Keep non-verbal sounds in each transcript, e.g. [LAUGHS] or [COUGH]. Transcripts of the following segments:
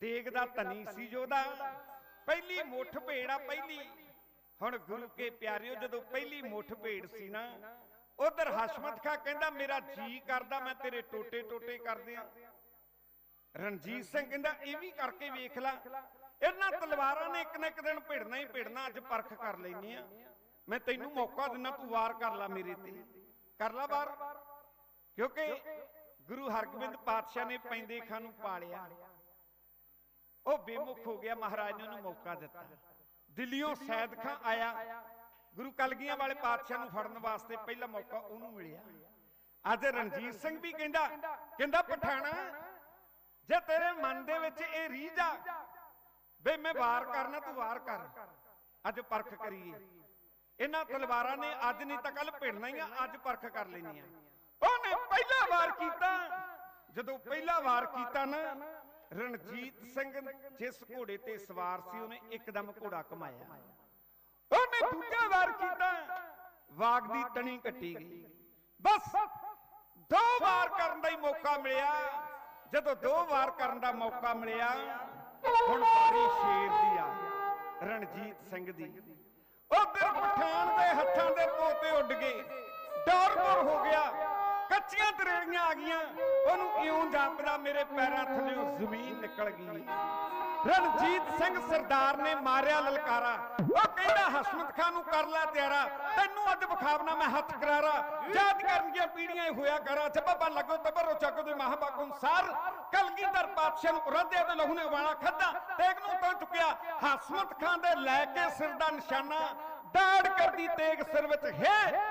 ਤੇਗ ਦਾ ਧਨੀ ਸੀ ਜੋਦਾ ਪਹਿਲੀ ਮੁੱਠ ਭੇੜ ਆ ਪਹਿਲੀ। ਹੁਣ ਗੁਰੂ ਕੇ ਪਿਆਰਿਓ ਜਦੋਂ ਪਹਿਲੀ ਮੁੱਠ ਭੇੜ ਸੀ ਨਾ ਉਧਰ ਹਸ਼ਮਤ ਖਾ ਕਹਿੰਦਾ ਮੇਰਾ ਜੀ ਕਰਦਾ ਮੈਂ ਤੇਰੇ ਟੋਟੇ ਟੋਟੇ ਕਰ ਦਿਆਂ। ਰਣਜੀਤ ਸਿੰਘ ਕਹਿੰਦਾ ਇਹ ਵੀ ਕਰਕੇ ਵੇਖ ਲੈ। ਇਹਨਾਂ ਤਲਵਾਰਾਂ ਨੇ ਇੱਕ ਨਾ ਇੱਕ ਦਿਨ ਭਿੜਨਾ ਹੀ ਭਿੜਨਾ ਅੱਜ ਪਰਖ ਕਰ ਲੈਨੇ ਆ। ਮੈਂ ਤੈਨੂੰ ਮੌਕਾ ਦਿੰਨਾ ਤੂੰ ਵਾਰ ਕਰ ਲੈ ਮੇਰੇ ਤੇ। ਕਰ ਲੈ ਵਾਰ। ਕਿਉਂਕਿ ਗੁਰੂ ਹਰਗੋਬਿੰਦ ਪਾਤਸ਼ਾਹ ਨੇ ਪੈਂਦੇ ਖਾਂ ਨੂੰ ਪਾਲਿਆ ਉਹ ਬੇਮੁਖ ਹੋ ਗਿਆ ਮਹਾਰਾਜ ਨੇ ਉਹਨੂੰ ਮੌਕਾ ਦਿੱਤਾ। ਦਿੱਲੀੋਂ ਸੈਦ ਖਾਂ ਆਇਆ। ਗੁਰੂ ਕਲਗੀਆਂ ਵਾਲੇ ਪਾਤਸ਼ਾਹ ਨੂੰ ਫੜਨ ਵਾਸਤੇ ਪਹਿਲਾ ਮੌਕਾ ਉਹਨੂੰ ਮਿਲਿਆ। ਅੱਜ ਰਣਜੀਤ ਸਿੰਘ ਵੀ ਕਹਿੰਦਾ ਕਹਿੰਦਾ ਪਠਾਣਾ ਜੇ ਤੇਰੇ ਮਨ ਦੇ ਵਿੱਚ ਇਹ ਰੀਝ ਆ ਬਈ ਮੈਂ ਵਾਰ ਕਰਨਾ ਤੂੰ ਵਾਰ ਕਰ। ਅੱਜ ਪਰਖ ਕਰੀਏ। ਇਹਨਾਂ ਤਲਵਾਰਾਂ ਨੇ ਅੱਜ ਨਹੀਂ ਤਾਂ ਕੱਲ ਭਿੜਨਾ ਹੀ ਆ ਅੱਜ ਪਰਖ ਕਰ ਲੈਣੀ ਆ। ਉਹਨੇ ਪਹਿਲਾ ਵਾਰ ਕੀਤਾ। ਜਦੋਂ ਪਹਿਲਾ ਵਾਰ ਕੀਤਾ ਨਾ ਰਣਜੀਤ ਸਿੰਘ ਜਿਸ ਘੋੜੇ ਤੇ ਸਵਾਰ ਸੀ, ਉਹਨੇ ਇੱਕਦਮ ਘੋੜਾ ਕਮਾਇਆ ਉਹਨੇ ਦੂਜਾ ਵਾਰ ਕੀਤਾ, ਵਾਗ ਦੀ ਤਣੀ ਕੱਟੀ ਗਈ। ਬਸ ਦੋ ਵਾਰ ਕਰਨ ਦਾ ਹੀ ਮੌਕਾ ਮਿਲਿਆ। ਜਦੋਂ ਦੋ ਵਾਰ ਕਰਨ ਦਾ ਮੌਕਾ ਮਿਲਿਆ, ਹੁਣ ਬਾਰੀ ਸ਼ੇਰ ਦੀ ਆ, ਰਣਜੀਤ ਸਿੰਘ ਦੀ। ਉਧਰ ਪਠਾਨ ਦੇ ਹੱਥਾਂ ਦੇ ਪੋਤੇ ਉੱਡ ਗਏ ਡਰ ਡਰ ਹੋ ਗਿਆ। ਕੱਚੀਆਂ ਤਰੇੜੀਆਂ ਆ ਗਈਆਂ। ਉਹਨੂੰ ਇਉਂ ਜਾਪਦਾ ਮੇਰੇ ਪੈਰਾਂ ਥੱਲੇੋਂ ਜ਼ਮੀਨ ਨਿਕਲ ਗਈ। ਰਣਜੀਤ ਸਿੰਘ ਸਰਦਾਰ ਨੇ ਮਾਰਿਆ ਲਲਕਾਰਾ। ਉਹ ਕਹਿੰਦਾ, ਹਸਮਤ ਖਾਨ ਨੂੰ ਕਰ ਲੈ ਤਿਆਰਾ। ਤੈਨੂੰ ਅੱਜ ਵਿਖਾਵਨਾ, ਮੈਂ ਹੱਥ ਕਰਾਰਾ। ਯਾਦ ਕਰਨਗੀਆਂ ਪੀੜੀਆਂ ਹੀ ਹੋਇਆ ਕਰਾ। ਜੱਬਾ ਲੱਗੋ, ਤਬਰੋ ਚੱਕੋ ਦੇ ਮਹਾਬਾਕ ਅਨਸਾਰ। ਕਲਗੀਧਰ ਪਾਤਸ਼ਾਹ ਨੂੰ ਰੱਦਿਆ ਤੇ ਲਹੂ ਨੇ ਵਾਲਾ ਖਾਦਾ ਤੇਗ ਨੂੰ ਤਾਂ ਚੁੱਕਿਆ। ਹਸਮਤ ਖਾਨ ਦੇ ਲੈ ਕੇ ਸਿਰ ਦਾ ਨਿਸ਼ਾਨਾ। ਦਾੜ ਕਰਦੀ ਤੇਗ ਸਿਰ ਵਿੱਚ ਹੈ!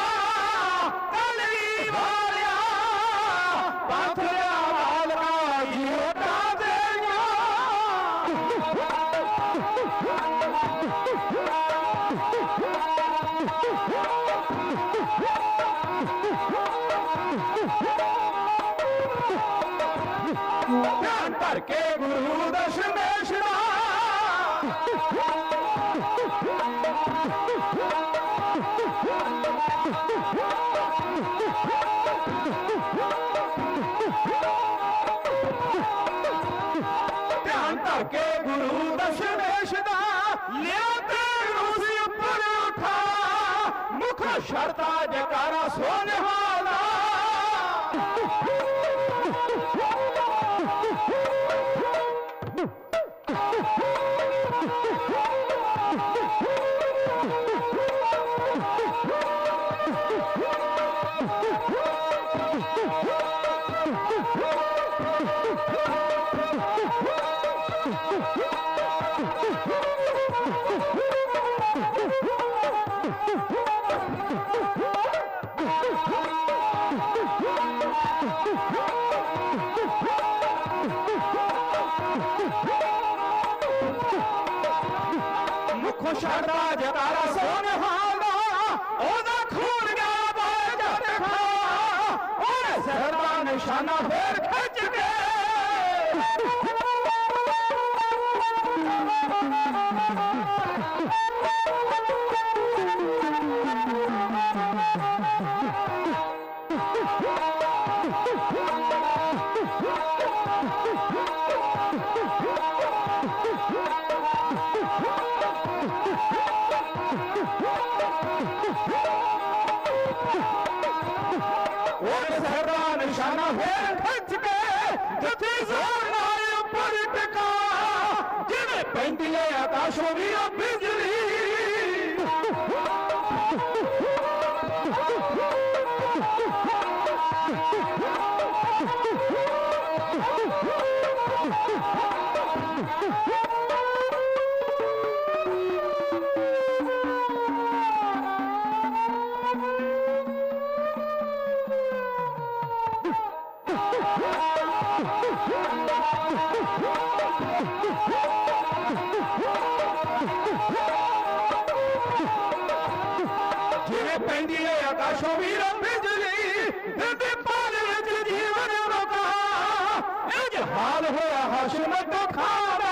के गुरु दर्शन देशना ਧਿਆਨ ਧਰ ਕੇ ਗੁਰੂ ਦਸ਼ਮੇਸ਼ ਦਾ ਧਿਆਨ ਧਰ ਕੇ ਗੁਰੂ ਲਿਆ ਤੇ ਰੂਸੀ ਉੱਪਰ ਉਠਾ। ਮੁਖ ਸ਼ਰਤਾ ਜਕਾਰਾ, ਸੋਨਹਾਲਾ ਮੁਖ ਸ਼ਰਦਾ ਜਕਾਰਾ ਸੋਨਹਾਲਾ ਉਹਦਾ ਖੂਨ ਗਿਆ ਬਾਹਰ ਜੱਟ ਖਾ ਸਹਿਰਾ ਨਿਸ਼ਾਨਾ ਫੇਰ ਖਿੱਚ ਕੇ Oh! ਸਿਰ ਦਾ ਨਿਸ਼ਾਨਾ ਫੇਰ ਖਿੱਚ ਕੇ ਜਿੱਥੇ ਜ਼ੋਰ ਨਾਲ ਉੱਪਰ ਟਿਕਾ, ਜਿਵੇਂ ਪੈਂਦੀ ਹੈ ਆਕਾਸ਼ੋਂ ਵੀ ਉਹ ਬਿਜਲੀ। [LAUGHS] ਜਿਵੇਂ ਪੈਂਦੀ ਹੈ ਆਕਾਸ਼ੋਂ ਵੀ ਬਿਜਲੀ ਦਿਲ ਦੇ ਪਾਲ ਵਿੱਚ ਜੀਵਨ ਰੋਕਾ ਇਹ ਜਹਾਲ ਹੋਇਆ ਹਾਸ਼ਮ ਤੋਂ ਖਾਰਾ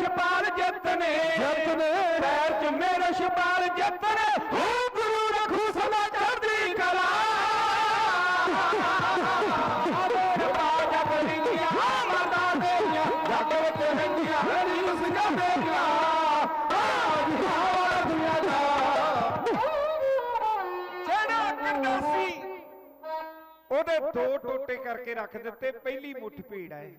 ਦਾ ਦਾ ਦਾ ਛਪਾਲ ਜਿੱਤਨੇ ਜਿੱਤਨੇ ਪੈਰ 'ਚ ਮੇਰੇ ਛਪਾਲ ਜਿੱਤਨੇ ਹੋ ਗੁਰੂ ਰਖੂ ਸਦਾ ਚੜ੍ਹਦੀ ਕਲਾ। ਆਦਰ ਬਾਜਾ ਬਲੀਆਂ ਮਰਦਾ ਦੇਈਆਂ ਜੱਗ ਵਿੱਚ ਰਹਿੰਦੀਆਂ ਹਰੀ ਸਿੰਘਾਂ ਦੇਈਆਂ ਆਹ ਜਿਹਾਵਾ ਦੁਨੀਆ ਦਾ। ਜਿਹੜਾ ਕੰਡਾ ਸੀ ਉਹਦੇ ਦੋ ਟੋਟੇ ਕਰਕੇ ਰੱਖ ਦਿੱਤੇ ਪਹਿਲੀ ਮੁੱਠ ਭੀੜ ਹੈ।